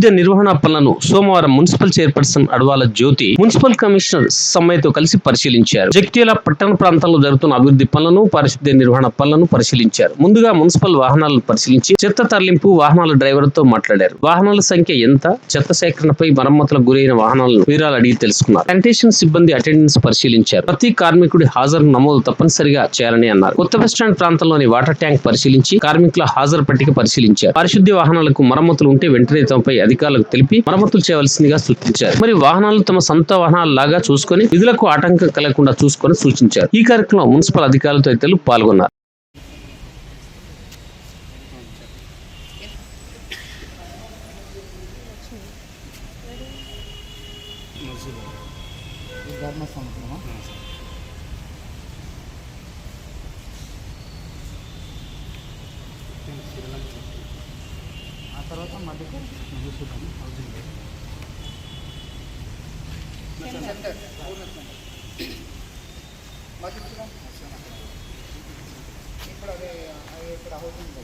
పారిశుద్ధ్య నిర్వహణ పనులను సోమవారం municipal chairperson Adavala Jyothi municipal commissioner సమ్మయ్యతో కలిసి పరిశీలించారు. జగిత్యాల పట్టణ ప్రాంతంలో జరుగుతున్న అభివృద్ధి పనులను పారిశుద్ధ్య నిర్వహణ పనులను పరిశీలించారు. ముందుగా మున్సిపల్ వాహనాలను పరిశీలించి చెత్త తరలింపు వాహనాల డ్రైవర్తో మాట్లాడారు. వాహనాల సంఖ్య ఎంత? చెత్త సేకరణపై మరమ్మతులకు గురైన వాహనాలను వివరాలు అడిగి తెలుసుకున్నారు. శానిటేషన్ సిబ్బంది అటెండెన్స్ పరిశీలించారు. ప్రతి కార్మికుడి హాజరు నమోదు తప్పనిసరిగా చేయాలని అన్నారు. కొత్త బస్టాండ్ ప్రాంతంలోని వాటర్ ట్యాంక్ పరిశీలించి కార్మికుల హాజరు పట్టిక పరిశీలించారు. పారిశుద్ధ్య వాహనాలకు మరమ్మతులు ఉంటే వెంటనే తమపై అధికారులకు తెలిపి మరమ్మతులు చేయవలసిందిగా సూచించారు. మరి వాహనాలు తమ సొంత వాహనాల లాగా చూసుకొని విధులకు ఆటంకం కలగకుండా చూసుకొని సూచించారు. ఈ కార్యక్రమంలో మున్సిపల్ అధికారులతో తదితరులు పాల్గొన్నారు. ధర్మ సముద్రమా తర్వాత మధ్యకు మధుసూదన్ హౌసింగ్ ఇప్పుడు అదే ఇప్పుడు హౌసింగ్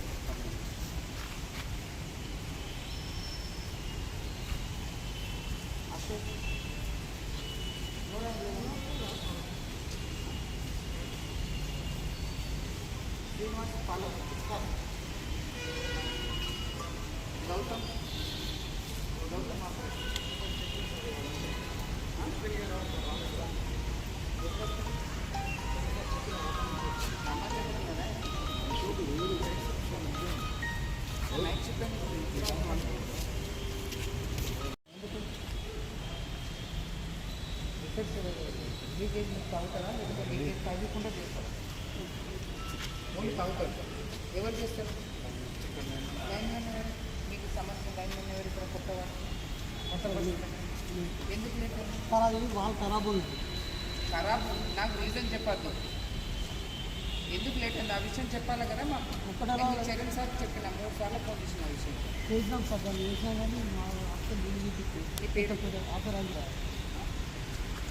లీకేజ్ మీకు తాగుతారా లేకపోతే లీకేజ్ తాగకుండా చేస్తారా ఓన్లీ తాగుతారు ఎవరు చేస్తారు సమస్య లైన్ ఎవరు ఇక్కడ ఎందుకు లేదు వాళ్ళు ఖరాబ్ ఉంది ఖరాబ్ నాకు రీజన్ చెప్పద్దు ఎందుకు లేట్ అయింది ఆ విషయం చెప్పాలి కదా మాకు ఒక్కటే చరణ్ సార్ చెప్పిన మూడు సార్లు ఫోన్ చేసిన విషయం చేసినాం సార్ దాన్ని చేసినా కానీ మా అసలు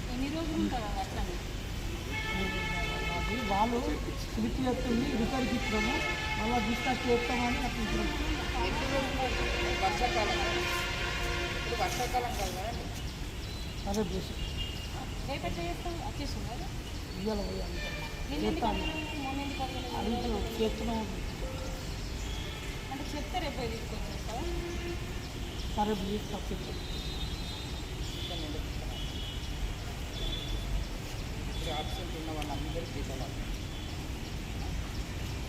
ఎన్ని రోజులు ఉంటారా అట్లా? అది వాళ్ళు స్లిప్ చెప్తుంది రిపేర్కి ఇచ్చినాము మళ్ళీ డిస్కస్ చేస్తామని ఇచ్చినాము. రోజులు వర్షాకాలం ఇప్పుడు వర్షాకాలం కాదు కదండి సరే చేసి రేపు ఎట్లా చేస్తాం వచ్చేసింది ఎందుకు అడగలేదు? అడుగుతున్నాం చేస్తున్నాం. అంటే చెప్తే రేపు పోయి తీసుకొచ్చేస్తావా? సరే ప్లీజ్ ఇప్పుడు ఉన్న వాళ్ళందరూ జీతాలు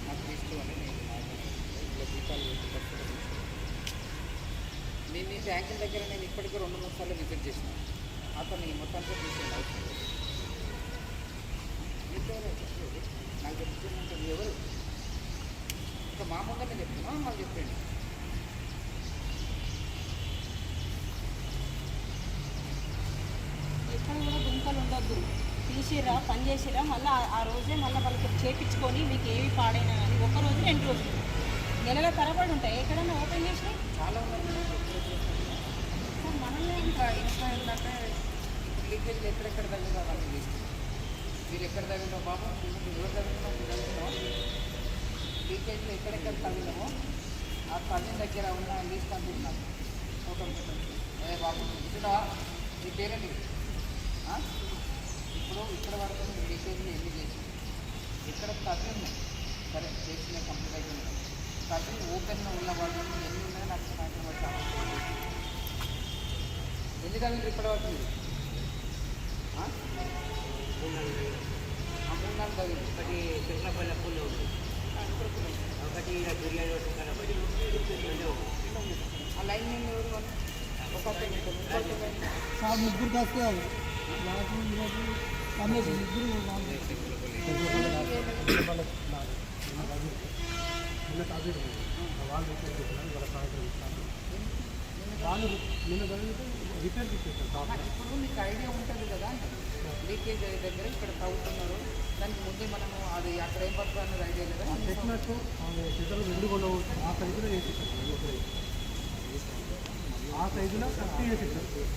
నాకు తీసుకోవాలి నేను నాకు దీపాలు పెట్టి నేను ఈ బ్యాంకుల దగ్గర నేను ఇప్పటికీ రెండు మూడు సార్లు విజిట్ చేసిన. అతను ఈ మొత్తానికి తీసుకుని అవసరం నాకు చెప్తున్నంటే ఎవరు? ఇంకా మామూలుగా నేను చెప్తున్నా మళ్ళీ చెప్పండి. ఎక్కడ కూడా గుంతలు ఉండద్దు. తీసిరా పని చేసిరా మళ్ళీ ఆ రోజే మళ్ళీ వాళ్ళకి చేపించుకొని మీకు ఏవి పాడైనా కానీ ఒక రోజు రెండు రోజులు. నెలల తరబడి ఉంటాయి. ఎక్కడైనా ఓపెన్ చేసి చాలా మనల్ని ఇంకా ఏంటంటే లీకేజ్లు ఎక్కడెక్కడ అవన్నీ లిస్ట్ మీరు ఎక్కడ తగ్గిందో బాబు? మీరు ఎవరు తగ్గిందో మీరు తగ్గిందో లీకేజ్లు ఎక్కడెక్కడ తగిలినామో ఆ తల్లి దగ్గర ఉన్న లిస్ట్ అంటున్నాను ఫోటో ఏ బాబు ఇస్తున్నావా నీ పేరేంటి? ఆ? ఇప్పుడు ఇక్కడ వరకు మీరు లీకేజ్లు ఎన్ని చేసి ఎక్కడ తగ్గి ఉన్నాయి సరే చేసిన కంప్లీట్ అయిపోయింది. తగ్గి ఓపెన్ ఉన్న వాళ్ళు ఎన్ని ఉన్నాయో నాకు సాయంత్రం వచ్చి ఎన్ని తగ్గింది ఇప్పటి వరకు? మీరు మూడు నాలుగు తగ్గింది ఒకటి కృష్ణపల్లి పూలు. ఒకటి బిర్యానీ ఆ లైన్ నేను ఎవరు వాళ్ళు ఒక ముగ్గురు నాకు ముగ్గురు వాళ్ళు నిన్న రిపేర్ ఇప్పుడు మీకు ఐడియా ఉంటుంది కదా లీకేజ్ దగ్గర ఇక్కడ తవ్వుతున్నారు దానికి ముందే మనము అది అక్కడ ఏం పడుతుంది అన్నది ఐడియా లేదా చెప్పినట్టు చేతులు రెండు కొనవు ఆ సైజులో వేసి ఆ సైజులో కరెక్ట్ చేసి